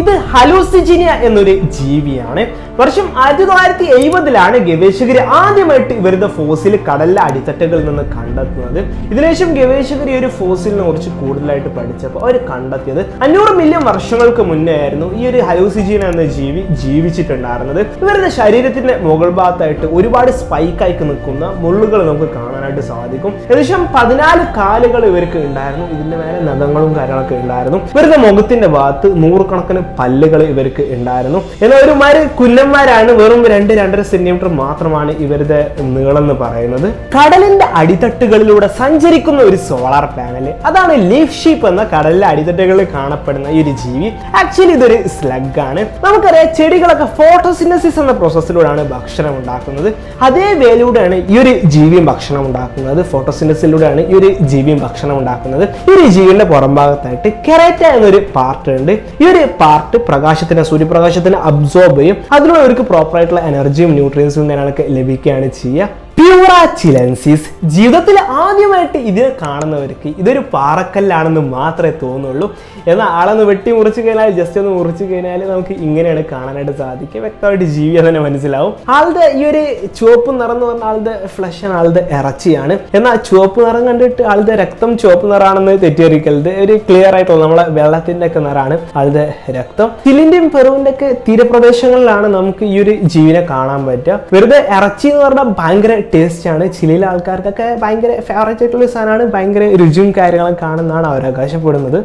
ഇത് ഹലൂസിജിനിയ എന്നൊരു ജീവിയാണ്. വർഷം ആയിരത്തി തൊള്ളായിരത്തി എഴുപതിലാണ് ഗവേഷകർ ആദ്യമായിട്ട് ഇവരുടെ ഫോസിൽ കടലിലെ അടിത്തട്ടുകളിൽ നിന്ന് കണ്ടെത്തുന്നത്. ഇതിനുശേഷം ഗവേഷകർ ഈ ഒരു ഫോസിലിനെ കുറിച്ച് കൂടുതലായിട്ട് പഠിച്ചപ്പോൾ അവർ കണ്ടെത്തിയത് അഞ്ഞൂറ് മില്യൺ വർഷങ്ങൾക്ക് മുന്നേ ആയിരുന്നു ഈ ഒരു ഹലൂസിജിന എന്ന ജീവി ജീവിച്ചിട്ടുണ്ടായിരുന്നത്. ഇവരുടെ ശരീരത്തിന്റെ മുകൾ ഭാഗത്തായിട്ട് ഒരുപാട് സ്പൈക്ക് ആയി നിൽക്കുന്ന മുള്ളുകൾ നമുക്ക് കാണാനായിട്ട് സാധിക്കും. ഏകദേശം പതിനാല് കാലുകൾ ഇവർക്ക് ഉണ്ടായിരുന്നു. ഇതിന്റെ മേലെ നഖങ്ങളും കാര്യങ്ങളൊക്കെ ഉണ്ടായിരുന്നു. ഇവരുടെ മുഖത്തിന്റെ ഭാഗത്ത് നൂറുകണക്കിന് പല്ലുകൾ ഇവർക്ക് ഉണ്ടായിരുന്നു. എന്നാൽ ഒരുമാര് കുല്ലന്മാരാണ് വെറും രണ്ട് രണ്ടര സെന്റിമീറ്റർ മാത്രമാണ് ഇവരുടെ നീളം എന്ന് പറയുന്നത്. കടലിന്റെ അടിത്തട്ടുകളിലൂടെ സഞ്ചരിക്കുന്ന ഒരു സോളാർ പാനൽ. അതാണ് ലീഫ് ഷീപ്പ് എന്ന കടലിലെ അടിത്തട്ടുകളിൽ കാണപ്പെടുന്ന ഈ ഒരു ജീവി. ആക്ച്വലി ഇതൊരു സ്ലഗ് ആണ്. നമുക്കറിയാം ചെടികളൊക്കെ ഫോട്ടോസിന്തസിസ് എന്ന പ്രോസസ്സിലൂടെയാണ് ഭക്ഷണം ഉണ്ടാക്കുന്നത്. അതേ വേലൂടെയാണ് ഈ ഒരു ജീവിയും ഭക്ഷണം ഉണ്ടാക്കുന്നത്. ഫോട്ടോസിന്തസിലൂടെയാണ് ഈ ഒരു ജീവിയും ഭക്ഷണം ഉണ്ടാക്കുന്നത്. ഈ ഒരു ജീവിയുടെ പുറം ഭാഗത്തായിട്ട് കെറേറ്റ എന്നൊരു പാർട്ട് ഉണ്ട്. ഈ ഒരു പ്രകാശത്തിന് സൂര്യപ്രകാശത്തിന് അബ്സോർബ് ചെയ്യും. അതിലൂടെ അവർക്ക് പ്രോപ്പറായിട്ടുള്ള എനർജിയും ന്യൂട്രിയൻസും കാര്യങ്ങളൊക്കെ ലഭിക്കുകയാണ് ചെയ്യുക. പ്യൂറ ചിലൻസിസ് ജീവിതത്തിൽ ആദ്യമായിട്ട് ഇതിനെ കാണുന്നവർക്ക് ഇതൊരു പാറക്കല്ലാണെന്ന് മാത്രമേ തോന്നുള്ളൂ. എന്നാൽ ആളൊന്ന് വെട്ടി മുറിച്ച് കഴിഞ്ഞാൽ ജസ്റ്റ് ഒന്ന് മുറിച്ച് കഴിഞ്ഞാൽ നമുക്ക് ഇങ്ങനെയാണ് കാണാനായിട്ട് സാധിക്കുക. വ്യക്തമായിട്ട് ജീവി തന്നെ മനസ്സിലാവും. ആളുടെ ഈ ഒരു ചുവപ്പ് നിറം എന്ന് പറഞ്ഞാൽ ആളുടെ ഫ്ലഷ് ആണ് ആളുടെ ഇറച്ചിയാണ്. എന്നാൽ ചുവപ്പ് നിറം കണ്ടിട്ട് ആളുടെ രക്തം ചുവപ്പ് നിറമാണെന്ന് തെറ്റിദ്ധരിക്കരുത്. ഒരു ക്ലിയർ ആയിട്ടുള്ള നമ്മളെ വെള്ളത്തിന്റെ ഒക്കെ നിറമാണ് ആളുടെ രക്തം. ചിലിന്റെയും പെറുവിന്റെ ഒക്കെ തീരപ്രദേശങ്ങളിലാണ് നമുക്ക് ഈ ഒരു ജീവിനെ കാണാൻ പറ്റുക. വെറുതെ ഇറച്ചി എന്ന് പറഞ്ഞാൽ ഭയങ്കര ടേസ്റ്റ് ആണ്. ചിലിയിലെ ആൾക്കാർക്കൊക്കെ ഭയങ്കര ഫേവറേറ്റ് ആയിട്ടുള്ള സാധനമാണ്. ഭയങ്കര രുചിയും കാര്യങ്ങളും കാണുന്നതാണ് അവർ അവകാശപ്പെടുന്നത്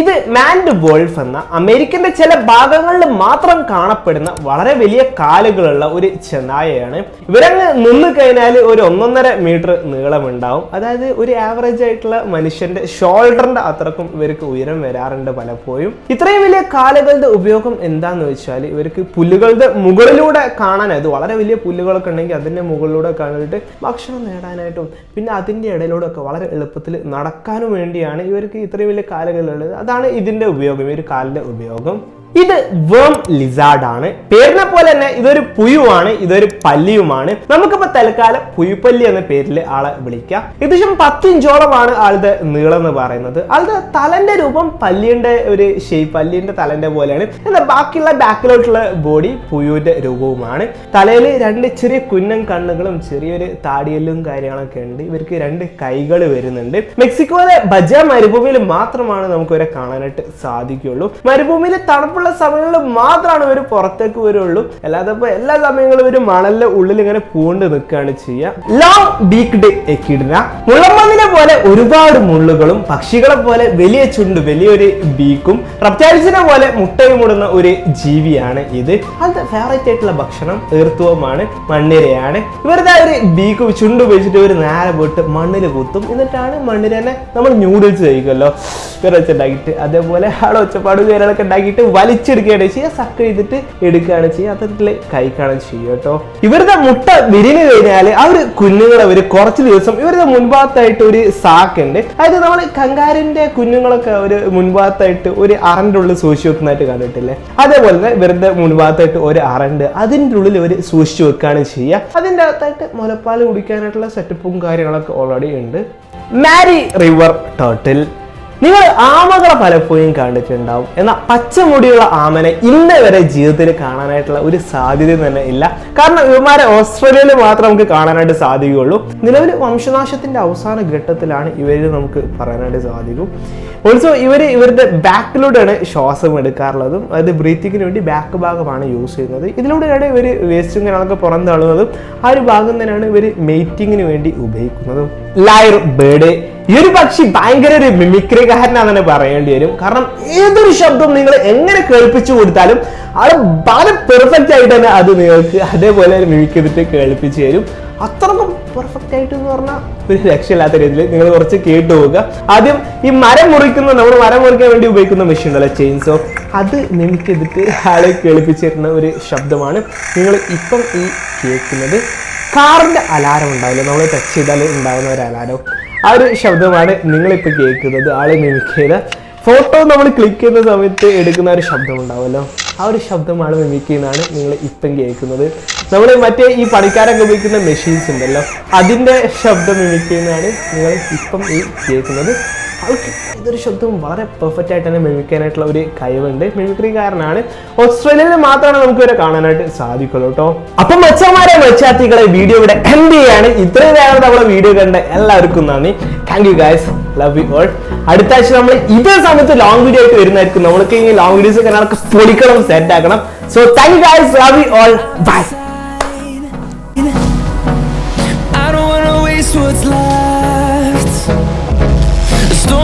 ഇത് മാൻഡ് വോൾഫ് എന്ന അമേരിക്കന്റെ ചില ഭാഗങ്ങളിൽ മാത്രം കാണപ്പെടുന്ന വളരെ വലിയ കാലുകളുള്ള ഒരു ചെന്നായയാണ്. ഇവരങ്ങ് നിന്ന് കഴിഞ്ഞാൽ ഒരു ഒന്നൊന്നര മീറ്റർ നീളമുണ്ടാവും അതായത് ഒരു ആവറേജ് ആയിട്ടുള്ള മനുഷ്യന്റെ ഷോൾഡറിന്റെ അത്രക്കും ഇവർക്ക് ഉയരം വരാറുണ്ട് പലപ്പോഴും. ഇത്രയും വലിയ കാലുകളുടെ ഉപയോഗം എന്താന്ന് വെച്ചാൽ ഇവർക്ക് പുല്ലുകളുടെ മുകളിലൂടെ കാണാനായത് വളരെ വലിയ പുല്ലുകളൊക്കെ ഉണ്ടെങ്കിൽ അതിന്റെ മുകളിലൂടെ കണ്ടിട്ട് ഭക്ഷണം നേടാനായിട്ടും പിന്നെ അതിന്റെ ഇടയിലൂടെ ഒക്കെ വളരെ എളുപ്പത്തിൽ നടക്കാനും വേണ്ടിയാണ് ഇവർക്ക് ഇത്രയും വലിയ കാലുകളുള്ളത്. അതാണ് ഇതിന്റെ ഉപയോഗം ഈ ഒരു കാലിന്റെ ഉപയോഗം. ഇത് വേം ലിസാർഡ് ആണ്. പേരിനെ പോലെ തന്നെ ഇതൊരു പുയുവാണ് ഇതൊരു പല്ലിയുമാണ്. നമുക്കിപ്പോ തൽക്കാലം പുയുപ്പല്ലി എന്ന പേരിൽ ആളെ വിളിക്കാം. ഏകദേശം പത്തിഞ്ചോളമാണ് ആളുടെ നീളം എന്ന് പറയുന്നത്. ആളുടെ തലന്റെ രൂപം പല്ലിയുടെ ഒരു ഷേപ്പ് പല്ലിന്റെ തലന്റെ പോലെയാണ്. എന്നാൽ ബാക്കിയുള്ള ബാക്കിലോട്ടുള്ള ബോഡി പുയുവിന്റെ രൂപവുമാണ്. തലയിൽ രണ്ട് ചെറിയ കുന്നൻ കണ്ണുകളും ചെറിയൊരു താടിയല്ലും കാര്യങ്ങളൊക്കെ ഉണ്ട്. ഇവർക്ക് രണ്ട് കൈകൾ വരുന്നുണ്ട്. മെക്സിക്കോയിലെ ബജ മരുഭൂമിയിൽ മാത്രമാണ് നമുക്ക് ഇവരെ കാണാനായിട്ട് സാധിക്കുള്ളൂ മരുഭൂമിയിൽ തണുപ്പുള്ള സമയങ്ങളിൽ മാത്രമാണ് ഇവർ പുറത്തേക്ക് വരുള്ളൂ. അല്ലാതെ എല്ലാ സമയങ്ങളും ഇവർ മണലിന്റെ ഉള്ളിൽ ഇങ്ങനെ പൂണ്ട് നിൽക്കുകയാണ് ചെയ്യുക ലോങ് ബീക്ക്ഡ് എക്കിഡിന മുള്ളമ്പന്നിനെ പോലെ ഒരുപാട് മുള്ളുകളും പക്ഷികളെ പോലെ വലിയ ചുണ്ട് വലിയൊരു ബീക്കും റപ്റ്റാലിസിനെ പോലെ മുട്ടയും ഇടുന്ന ഒരു ജീവിയാണ് ഇത്. അത് ഫേവറേറ്റ് ആയിട്ടുള്ള ഭക്ഷണം ഈർത്തുവമാണ് മണ്ണിരയാണ്. ഇവരുടെ ഒരു ബീക്ക് ചുണ്ട് ഉപയോഗിച്ചിട്ട് ഒരു നേരെ പോയിട്ട് മണ്ണിൽ കുത്തും. എന്നിട്ടാണ് മണ്ണിര തന്നെ നമ്മൾ ന്യൂഡിൽസ് കഴിക്കുമല്ലോ. ഇവർ വെച്ചുണ്ടാക്കിയിട്ട് അതേപോലെ ആളെ ഒച്ചപ്പാട് കാര്യങ്ങളൊക്കെ ഉണ്ടാക്കിയിട്ട് വലിച്ചെടുക്കുകയാണ് ചെയ്യുക സക്ക് ചെയ്തിട്ട് എടുക്കുകയാണ് ചെയ്യുക. അത്തരത്തിൽ കഴിക്കുകയാണ് ചെയ്യുക കേട്ടോ. ഇവരുടെ മുട്ട വിരിഞ്ഞു കഴിഞ്ഞാൽ ആ ഒരു കുഞ്ഞുങ്ങൾ അവർ കുറച്ച് ദിവസം ഇവരുടെ മുൻഭാഗത്തായിട്ട് ഒരു സാക്ക് ഉണ്ട് അതായത് നമ്മൾ കങ്കാരിന്റെ കുഞ്ഞുങ്ങളൊക്കെ ഒരു മുൻഭാഗത്തായിട്ട് ഒരു അറന്റെ ഉള്ളിൽ സൂക്ഷിച്ചു വെക്കുന്നതായിട്ട് കണ്ടിട്ടില്ലേ? അതേപോലെ തന്നെ ഇവരുടെ മുൻഭാഗത്തായിട്ട് ഒരു അറണ്ട് അതിന്റെ ഉള്ളിൽ ഇവർ സൂക്ഷിച്ചു വെക്കുകയാണ് ചെയ്യുക. അതിന്റെ അകത്തായിട്ട് മുലപ്പാൽ കുടിക്കാനായിട്ടുള്ള സെറ്റപ്പും കാര്യങ്ങളൊക്കെ ഓൾറെഡി ഉണ്ട്. മാരി റിവർ ടേർട്ടിൽ നിങ്ങൾ ആമകളെ പലപ്പോഴും കണ്ടിട്ടുണ്ടാവും. എന്നാൽ പച്ചമുടിയുള്ള ആമനെ ഇന്ന് വരെ ജീവിതത്തിൽ കാണാനായിട്ടുള്ള ഒരു സാധ്യത തന്നെ ഇല്ല. കാരണം ഇവന്മാരെ ഓസ്ട്രേലിയയിൽ മാത്രം നമുക്ക് കാണാനായിട്ട് സാധിക്കുകയുള്ളൂ. നിലവിൽ വംശനാശത്തിന്റെ അവസാന ഘട്ടത്തിലാണ് ഇവരിൽ നമുക്ക് പറയാനായിട്ട് സാധിക്കും. ഓൾസോ ഇവർ ഇവരുടെ ബാക്കിലൂടെയാണ് ശ്വാസം എടുക്കാറുള്ളതും അതായത് ബ്രീത്തിങ്ങിന് വേണ്ടി ബാക്ക് ഭാഗമാണ് യൂസ് ചെയ്യുന്നത്. ഇതിലൂടെയാണ് ഇവർ വേസ്റ്റും കാര്യങ്ങളൊക്കെ പുറന്തള്ളുന്നതും ആ ഒരു ഭാഗം തന്നെയാണ് ഇവർ മെയ്റ്റിങ്ങിന് വേണ്ടി ഉപയോഗിക്കുന്നതും. ലയർ ബേഡ് ഈ ഒരു പക്ഷി ഭയങ്കര ഒരു മിമിക്രിക്കാരനാണെന്ന് തന്നെ പറയേണ്ടി വരും. കാരണം ഏതൊരു ശബ്ദവും നിങ്ങൾ എങ്ങനെ കേൾപ്പിച്ചു കൊടുത്താലും അത് വളരെ പെർഫെക്റ്റ് ആയിട്ട് തന്നെ അത് നിങ്ങൾക്ക് അതേപോലെ മിമിക് ചെയ്തിട്ട് കേൾപ്പിച്ചു തരും. അത്രക്കും പെർഫെക്റ്റ് ആയിട്ട് എന്ന് പറഞ്ഞാൽ ഒരു രക്ഷയില്ലാത്ത രീതിയിൽ നിങ്ങൾ കുറച്ച് കേട്ടു പോവുക. ആദ്യം ഈ മരം മുറിക്കുന്ന നമ്മൾ മരം മുറിക്കാൻ വേണ്ടി ഉപയോഗിക്കുന്ന മെഷീൻ ഉണ്ടല്ലോ ചെയിൻസോ അത് മിമിക് ചെയ്തിട്ട് ആളെ കേൾപ്പിച്ചിരുന്ന ഒരു ശബ്ദമാണ് നിങ്ങൾ ഇപ്പം ഈ കേൾക്കുന്നത്. കാറിന്റെ അലാരം ഉണ്ടാവില്ല? നമ്മൾ ടച്ച് ചെയ്താൽ ഉണ്ടാകുന്ന ഒരു അലാരം ആ ഒരു ശബ്ദമാണ് നിങ്ങളിപ്പോൾ കേൾക്കുന്നത്. ആളെ മിമിക് ഫോട്ടോ നമ്മൾ ക്ലിക്ക് ചെയ്യുന്ന സമയത്ത് എടുക്കുന്ന ഒരു ശബ്ദം ഉണ്ടാവുമല്ലോ ആ ഒരു ശബ്ദമാണ് മിമിക് നിങ്ങൾ ഇപ്പം കേൾക്കുന്നത്. നമ്മൾ മറ്റേ ഈ പണിക്കാരൊക്കെ ഉപയോഗിക്കുന്ന മെഷീൻസ് ഉണ്ടല്ലോ. അതിന്റെ ശബ്ദം മിമിക് നിങ്ങൾ ഇപ്പം ഈ കേൾക്കുന്നത്. ആൾക്ക് ശബ്ദം വളരെ പെർഫെക്റ്റ് ആയിട്ട് തന്നെ മിമിക്കാനായിട്ടുള്ള ഒരു കഴിവുണ്ട്. മിമിക്രിക്കാരനാണ് ഓസ്ട്രേലിയയിൽ മാത്രമാണ് നമുക്ക് ഇവരെ കാണാനായിട്ട് സാധിക്കുള്ളൂ കേട്ടോ അപ്പം മച്ചന്മാരെ മച്ചാത്തികളെ വീഡിയോ ഇവിടെ എൻഡ് ചെയ്യാണ്. ഇത്രയും നേരം നമ്മളെ വീഡിയോ കണ്ട എല്ലാവർക്കും നന്ദി. Thank you guys love you all അടുത്ത ആഴ്ച നമ്മൾ ഇതേ സമയത്ത് ലോങ് വീഡിയോ ആയിട്ട് വരുന്നതായിരിക്കും. നമ്മൾക്ക് ഈ ലോങ് വീഡിയോസ് നമുക്ക് പൊളിക്കണം സെറ്റ് ആക്കണം. So thank you guys love you all bye what's left.